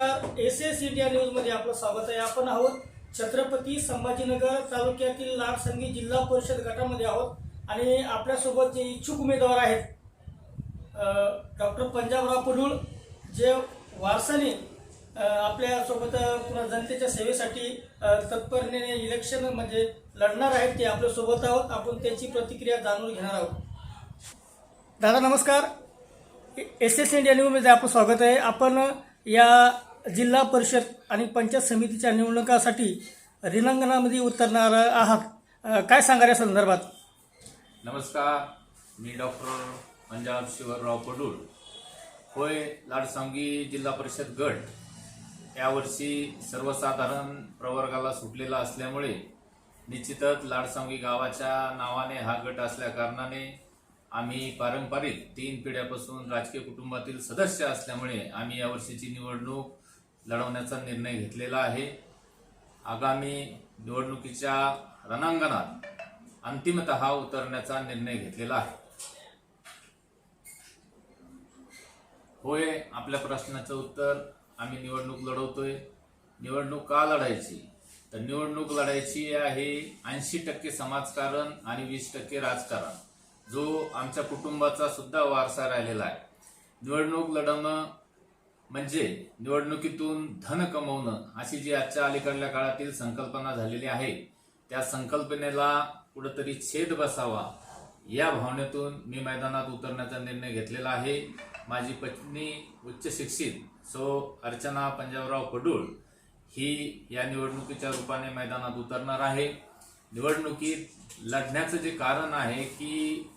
S S India न्यूजमध्ये आपलं स्वागत आहे. आपण आहोत छत्रपती संभाजीनगर तालुक्यातील लाडसंगी जिल्हा परिषद गटामध्ये आहोत. आणि आपल्यासोबत जे इच्छुक उमेदवार आहेत डॉक्टर पंजाबराव पडूळ जे वारसाने आपल्यासोबत पुन्हा जनतेच्या सेवेसाठी तत्परतेने इलेक्शन म्हणजे लढणार आहेत ते आपल्यासोबत आहोत. आपण त्यांची प्रतिक्रिया जाणून घेणार आहोत. दादा नमस्कार. एस एस इंडिया न्यूजमध्ये आपलं स्वागत आहे. आपण या जिल्हा परिषद आणि पंचायत समितीच्या निवडणुकासाठी रिंगणामध्ये उतरणार आहात. काय सांगाल या संदर्भात? नमस्कार मी डॉक्टर पंजाब शिवराव पडूळ. होय लाडसांगी जिल्हा परिषद गट यावर्षी सर्वसाधारण प्रवर्गाला सुटलेला असल्यामुळे निश्चितच लाडसांगी गावाच्या नावाने हा गट असल्या कारणाने आम्ही पारंपरिक तीन पिढ्यापासून राजकीय कुटुंबातील सदस्य असल्यामुळे आम्ही यावर्षीची निवडणूक लढवण्याचा निर्णय घेतलेला आहे. आगामी निवडणुकीच्या रणांगणात अंतिमत उतरण्याचा निर्णय घेतलेला आहे. होय आपल्या प्रश्नाचं उत्तर आम्ही निवडणूक लढवतोय. निवडणूक का लढायची? तर निवडणूक लढायची आहे ऐंशी टक्के समाजकारण आणि वीस टक्के राजकारण जो आमच्या कुटुंबाचा सुद्धा वारसा राहिलेला आहे. निवडणूक लढवणं म्हणजे निवडणुकीतून धन कमवणं अशी जी आजच्या अलीकडल्या काळातील संकल्पना झालेली आहे त्या संकल्पनेला कुठंतरी छेद बसावा या भावनेतून मी मैदानात उतरण्याचा निर्णय घेतलेला आहे. माझी पत्नी उच्च शिक्षित सो अर्चना पंजाबराव पडूळ ही या निवडणुकीच्या रूपाने मैदानात उतरणार आहे. निवडणुकीत लढण्याचं जे कारण आहे की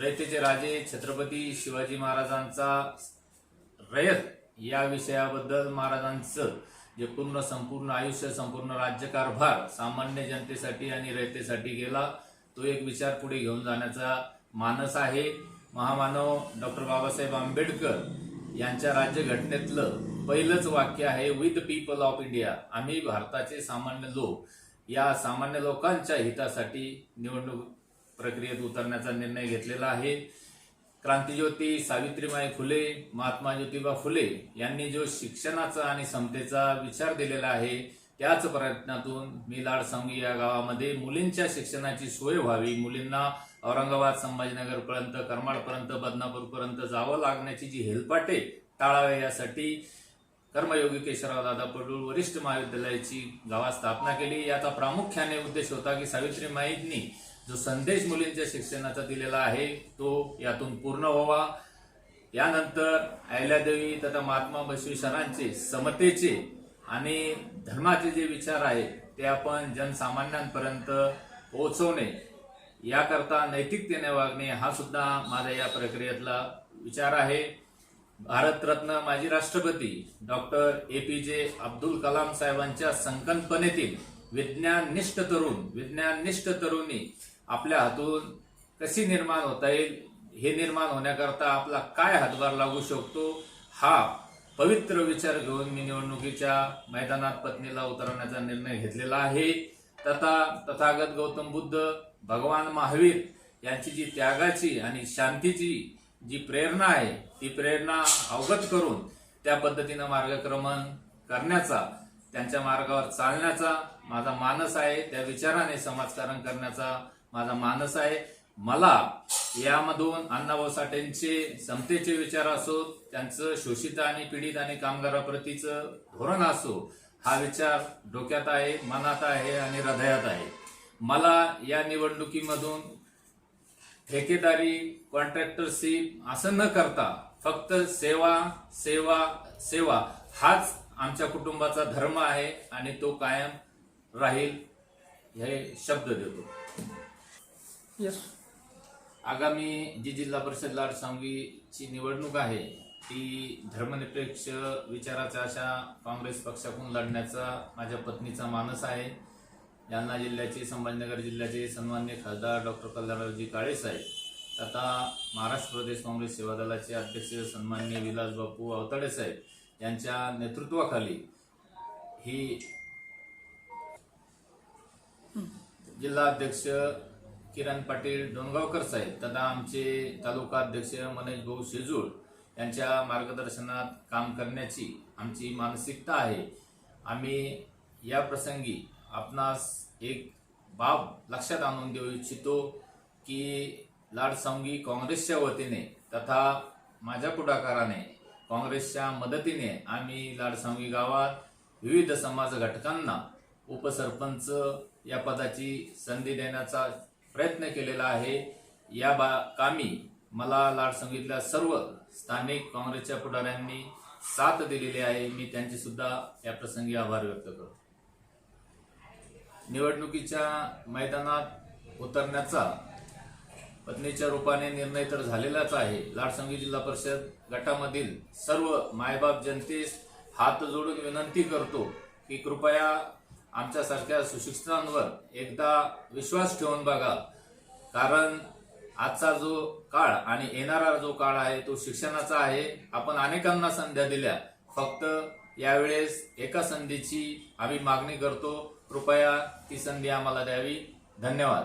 रयतेचे राजे छत्रपती शिवाजी महाराजांचा रयत या विषयाबद्दल महाराजांचं जे पूर्ण संपूर्ण आयुष्य संपूर्ण राज्यकारभार सामान्य जनतेसाठी आणि रयतेसाठी गेला तो एक विचार पुढे घेऊन जाण्याचा मानस आहे. महामानव डॉक्टर बाबासाहेब आंबेडकर यांच्या राज्यघटनेतलं पहिलंच वाक्य आहे विथ पीपल ऑफ इंडिया आम्ही भारताचे सामान्य लोक. या सामान्य लोकांच्या हितासाठी निवडणूक प्रक्रियेत उतरण्याचा निर्णय घेतलेला आहे. क्रांतीज्योती सावित्रीबाई फुले महात्मा ज्योतिबा फुले यांनी जो शिक्षणाचा आणि समतेचा विचार दिलेला आहे त्याच प्रयत्नातून मी लाडसांगी या गावामध्ये मुलींच्या शिक्षणाची सोय व्हावी मुलींना औरंगाबाद संभाजीनगरपर्यंत करमाडपर्यंत बदनापूरपर्यंत जावं लागण्याची जी हेलपाटे टाळावे यासाठी कर्मयोगी केशवराव दादा पडूळ वरिष्ठ महाविद्यालयाची गावात स्थापना केली. याचा प्रामुख्याने उद्देश होता की सावित्रीमाईंनी जो संदेश मुलींच्या शिक्षणाचा दिलेला आहे तो यातून पूर्ण व्हावा. यानंतर अहिल्यादेवी तथा महात्मा बसवेश्वरांचे समतेचे आणि धर्माचे जे विचार आहेत ते आपण जनसामान्यांपर्यंत पोहोचवणे याकरता नैतिकतेने वागणे हा सुद्धा माझा या प्रक्रियेतला विचार आहे. भारतरत्न माजी राष्ट्रपती डॉक्टर ए पी जे अब्दुल कलाम साहेबांच्या संकल्पनेतील विज्ञाननिष्ठ तरुण विज्ञाननिष्ठ तरुणी आपल्या हातून कशी निर्माण होता येईल हे निर्माण होण्याकरता आपला काय हातभार लागू शकतो हा पवित्र विचार घेऊन मी निवडणुकीच्या मैदानात पत्नीला उतरवण्याचा निर्णय घेतलेला आहे. तथा तथागत गौतम बुद्ध भगवान महावीर यांची जी त्यागाची आणि शांतीची जी प्रेरणा आहे ती प्रेरणा अवगत करून त्या पद्धतीनं मार्गक्रमण करण्याचा त्यांच्या मार्गावर चालण्याचा माझा मानस आहे त्या विचाराने समाजकारण करण्याचा माझा मानस आहे. मला यामधून अण्णाभाऊ साठेंचे समतेचे विचार असो त्यांचं शोषित आणि पीडित आणि कामगाराप्रतीचं धोरण असो हा विचार डोक्यात आहे मनात आहे आणि हृदयात आहे. मला या निवडणुकीमधून ठेकेदारी कॉन्ट्रॅक्टरशिप असं न करता फक्त सेवा सेवा सेवा हाच आमच्या कुटुंबाचा धर्म आहे आणि तो कायम राहील हे शब्द देतो. येस आगामी जी जिल्हा परिषद लाड सांगवीची निवडणूक आहे ती धर्मनिरपेक्ष विचाराच्या अशा काँग्रेस पक्षाकडून लढण्याचा माझ्या पत्नीचा मानस आहे. जालना जिल्ह्याचे संभाजीनगर जिल्ह्याचे सन्मान्य खासदार डॉक्टर कल्याणरावजी काळेसाहेब तथा महाराष्ट्र प्रदेश काँग्रेस सेवा दलाचे अध्यक्ष सन्मान्य विलास बापू अवताडे साहेब यांच्या नेतृत्वाखाली ही जिल्हा अध्यक्ष किरण पाटील डोणगावकर साहेब तथा आमचे तालुका अध्यक्ष मनोज भाऊ शेजूळ त्यांच्या मार्गदर्शनात काम करण्याची आमची मानसिकता आहे. आम्ही या प्रसंगी आपणास एक बाब लक्षात आणून देऊ इच्छितो की लाडसांगी काँग्रेसच्या वतीने तथा माझ्या पुढाकाराने काँग्रेसच्या मदतीने आम्ही लाडसांगी गावात विविध समाज घटकांना उपसरपंच या पदाची संधी देण्याचा प्रयत्न केलेला आहे. या बा कामी मला लाड लाडसंगीतल्या सर्व स्थानिक काँग्रेसच्या पुढाऱ्यांनी साथ दिलेली आहे. मी त्यांची सुद्धा या प्रसंगी आभार व्यक्त करतो. निवडणुकीच्या मैदानात उतरण्याचा पत्नीच्या रूपाने निर्णय तर झालेलाच आहे. लाडसंगी जिल्हा परिषद गटामधील सर्व मायबाप जनतेस हात जोडून विनंती करतो की कृपया आमच्यासारख्या सुशिक्षितांवर एकदा विश्वास ठेवून बघा. कारण आजचा जो काळ आणि येणारा जो काळ आहे तो शिक्षणाचा आहे. आपण अनेकांना संध्या दिल्या. फक्त यावेळेस एका संधीची आम्ही मागणी करतो. कृपया ती संधी आम्हाला द्यावी. धन्यवाद.